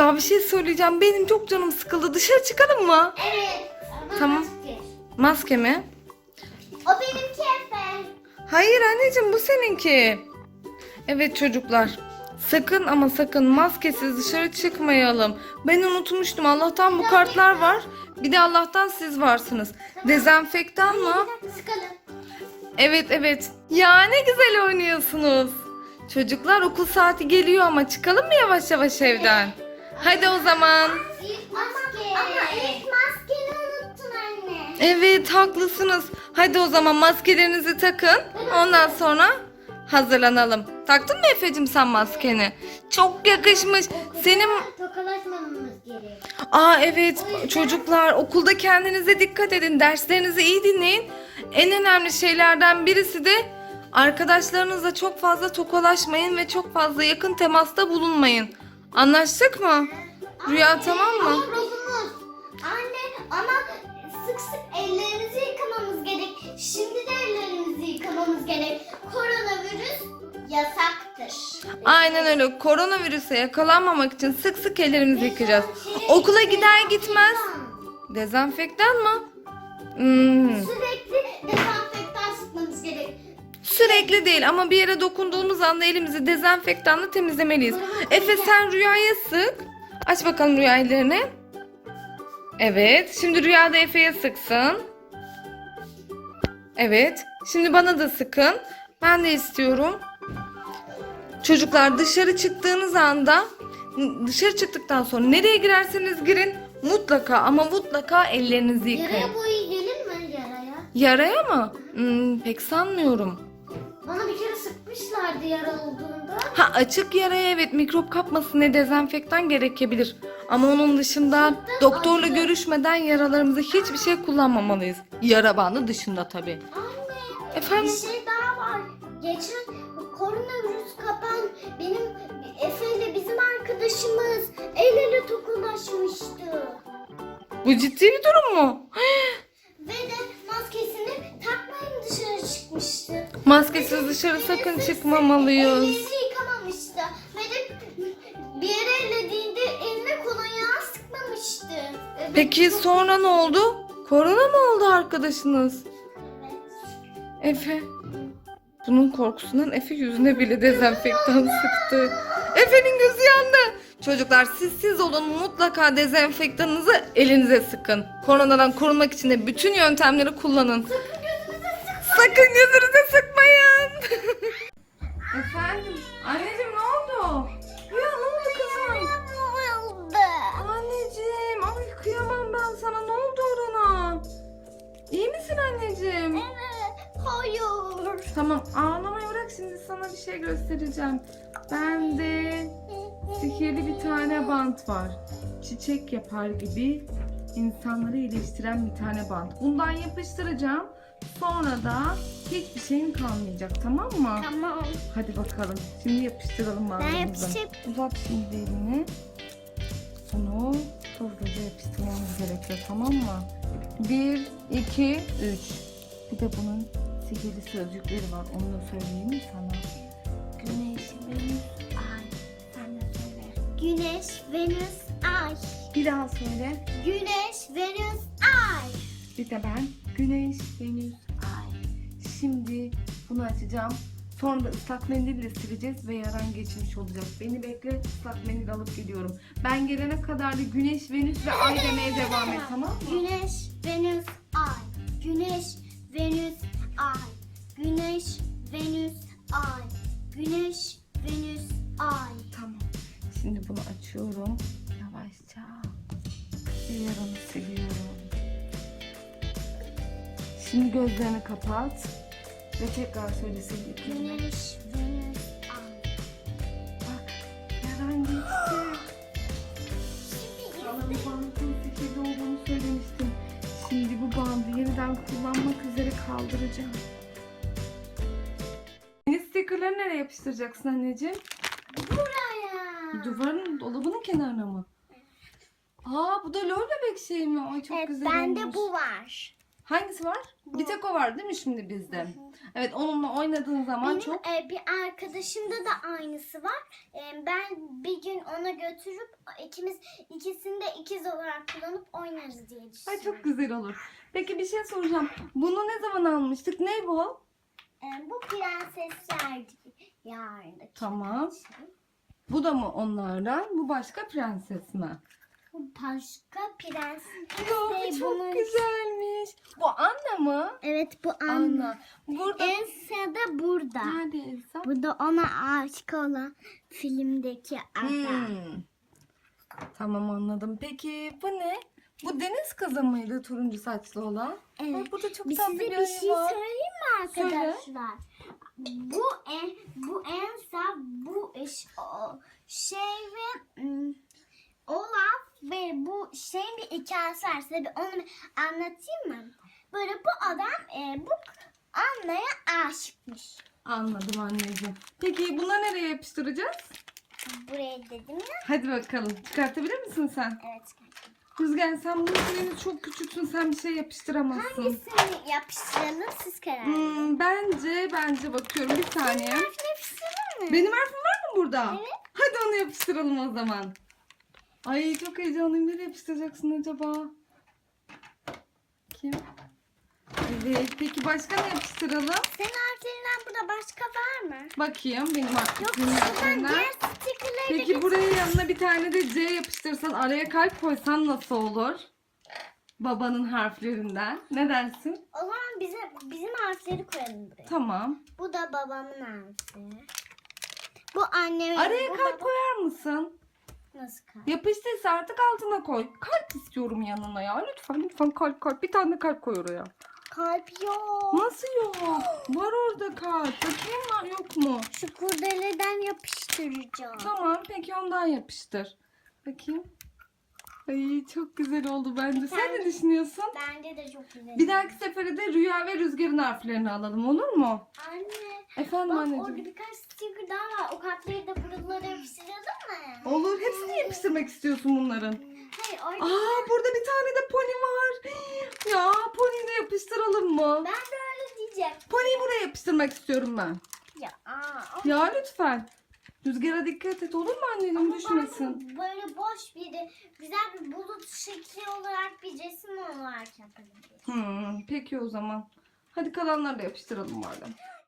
Ya bir şey söyleyeceğim. Benim çok canım sıkıldı. Dışarı çıkalım mı? Evet. Ama Tamam. maske. Maske mi? O benimki Efe. Hayır anneciğim bu seninki. Evet çocuklar. Sakın ama sakın maskesiz dışarı çıkmayalım. Ben unutmuştum. Allah'tan bu kartlar var. Bir de Allah'tan siz varsınız. Dezenfektan mı? Bir dakika sıkalım. Evet evet. Ya ne güzel oynuyorsunuz. Çocuklar okul saati geliyor ama çıkalım mı yavaş yavaş evden? Hadi o zaman. İlk maske. Ama ilk maskeni unuttun anne. Evet haklısınız. Hadi o zaman maskelerinizi takın. Ondan sonra hazırlanalım. Taktın mı Efe'cim sen maskeni? Çok yakışmış. Senin... Tokalaşmamamız. Aa evet çocuklar okulda kendinize dikkat edin. Derslerinizi iyi dinleyin. En önemli şeylerden birisi de arkadaşlarınızla çok fazla tokalaşmayın ve çok fazla yakın temasta bulunmayın. Anlaştık mı? Rüya tamam mı? Rozumuz. Anne ama sık sık ellerimizi yıkamamız gerek. Şimdi de ellerimizi yıkamamız gerek. Koronavirüs yasaktır. Aynen öyle. Koronavirüse yakalanmamak için sık sık ellerimizi yıkayacağız. Okula gider gitmez. Dezenfektan mı? Hmm, Sürekli dezenfektan. Sürekli değil ama bir yere dokunduğumuz anda elimizi dezenfektanla temizlemeliyiz. Efe sen rüyaya sık. Aç bakalım rüya ellerini. Evet. Şimdi rüyada Efe'ye sıksın. Evet. Şimdi bana da sıkın. Ben de istiyorum. Çocuklar dışarı çıktığınız anda dışarı çıktıktan sonra nereye girerseniz girin mutlaka ama mutlaka ellerinizi yıkayın. Yaraya boyu gelir mi yaraya? Yaraya mı? Hmm, pek sanmıyorum. Bana bir kere sıkmışlardı yara olduğunda. Ha açık yaraya evet mikrop kapmasın diye dezenfektan gerekebilir. Ama onun dışında doktorla acı. görüşmeden yaralarımıza hiçbir şey kullanmamalıyız. Yara bandı dışında tabii. Anne Efendim? bir şey daha var. Geçen koronavirüs kapan benim Efe ile bizim arkadaşımız el ele tokalaşmıştı. Bu ciddi bir durum mu? Ve de Maskesiz dışarı sakın çıkmamalıyız. Ellerini yıkamamıştı. De bir yere ellediğinde eline kolonya sıkmamıştı. Peki çok- sonra ne oldu? Korona mı oldu arkadaşınız? Efe. Bunun korkusundan Efe yüzüne bile dezenfektan sıktı. Efe'nin gözü yandı. Çocuklar siz siz olun mutlaka dezenfektanınızı elinize sıkın. Koronadan korunmak için de bütün yöntemleri kullanın. Tamam ağlamayı bırak şimdi sana bir şey göstereceğim. Bende sihirli bir tane bant var. Çiçek yapar gibi insanları iyileştiren bir tane bant. Bundan yapıştıracağım. Sonra da hiçbir şeyin kalmayacak tamam mı? Tamam. Hadi bakalım. Şimdi yapıştıralım bandımızı. yapıştır- Uzat şimdi elini. Bunu hızlıca yapıştırmamız gerekiyor tamam mı? Bir, iki, üç. Bir de bunun sihirli sözcükleri var. Onu da söyleyeyim mi sana? Güneş, Venüs, Ay. Sen de söyle. Güneş, Venüs, Ay. Bir daha söyle. Güneş, Venüs, Ay. Bir de ben. Güneş, Venüs, Ay. Şimdi bunu açacağım. Sonra da ıslak mendille sileceğiz ve yaran geçmiş olacak. Beni bekle ıslak mendil alıp geliyorum. Ben gelene kadar da güneş, venüs ve ay demeye devam et tamam mı? Güneş, Şimdi gözlerini kapat. Ve tekrar söyle sevdiklerine. Güneş, Venüs, Ay. Bak geçti. Şimdi Sana bu bandın sihirli olduğunu söylemiştim. Şimdi bu bandı yeniden kullanmak üzere kaldıracağım. Yeni stickerları nereye yapıştıracaksın anneciğim? buraya. Duvarın, dolabının kenarına mı? Aa bu da lol bebek şey mi? Ay çok Evet, güzel bende olmuş. bu var. Hangisi var? Bir tek o var değil mi şimdi bizde? Evet onunla oynadığın zaman Benim çok e, bir arkadaşımda da aynısı var. E, ben bir gün ona götürüp ikimiz ikisini de ikiz olarak kullanıp oynarız diye Ay düşünüyorum. çok güzel olur. Peki bir şey soracağım. Bunu ne zaman almıştık? Ne bu? E, bu prensesler yarındaki. Tamam. şey. Bu da mı onlardan? Bu başka prenses mi? Bu başka prens. Ya Şey, çok bunun- güzelmiş. Bu Anna mı? Evet bu Anna. Anna. Burada Elsa da burada. nerede Elsa? Bu da ona aşık olan filmdeki adam. Hmm. Tamam anladım. Peki bu ne? Bu deniz kızı mıydı turuncu saçlı olan? Evet. Ay, burada çok Bir tatlı size bir bir ayı şey var. söyleyeyim mi Söyle. arkadaşlar? Bu en bu Elsa bu iş o şey ve ım, Bu şeyin bir hikayesi var. Size bir onu bir anlatayım mı? Böyle bu adam e, bu Anna'ya aşıkmış. Anladım anneciğim. Peki bunları nereye yapıştıracağız? Buraya dedim ya. Hadi bakalım. Çıkartabilir misin sen? Evet. Rüzgar sen bunun henüz çok küçüksün. Sen bir şey yapıştıramazsın. Hangisini yapıştıralım siz karar verin. Hmm, bence bence bakıyorum bir saniye. Harfini yapıştıralım mı? Benim harfim var mı burada? Evet. Hadi onu yapıştıralım o zaman. Ay çok heyecanlıyım. Nereye yapıştıracaksın acaba? Kim? Evet. Peki başka ne yapıştıralım? Senin harflerinden burada başka var mı? Bakayım benim Yok şuradan harflerinden. diğer stickerları da Peki getir. buraya yanına bir tane de C yapıştırsan araya kalp koysan nasıl olur? Babanın harflerinden. Ne dersin? O zaman bize, bizim harfleri koyalım buraya. Tamam. Bu da babamın harfi. Bu annemin. Araya bu kalp baba- koyar mısın? Nasıl kalp? Yapıştıysa artık altına koy. Kalp istiyorum yanına ya. Lütfen lütfen kalp kalp. Bir tane kalp koy oraya. Kalp yok. Nasıl yok? Var orada kalp. Bakayım var yok mu? Şu kurdeleden yapıştıracağım. Tamam peki ondan yapıştır. Bakayım. Ay çok güzel oldu bence. Sen ne düşünüyorsun? Bence de çok güzel. Bir dahaki sefere de Rüya ve Rüzgar'ın harflerini alalım olur mu? Anne. Efendim Bak anneciğim. orada birkaç sticker daha var. O kalpleri de buralara yapıştıralım mı? Olur. Hepsini yapıştırmak istiyorsun bunların. Hayır orada. Aa burada bir tane de pony var. Ya pony'yi de yapıştıralım mı? Ben de öyle diyeceğim. Pony'yi buraya yapıştırmak istiyorum ben. Ya aa. Ya lütfen. Rüzgara dikkat et olur mu Ama düşmesin. böyle boş bir de güzel bir bulut şekli olarak bir resim olarak yapabilirim. Hmm, peki o zaman. Hadi kalanları da yapıştıralım madem.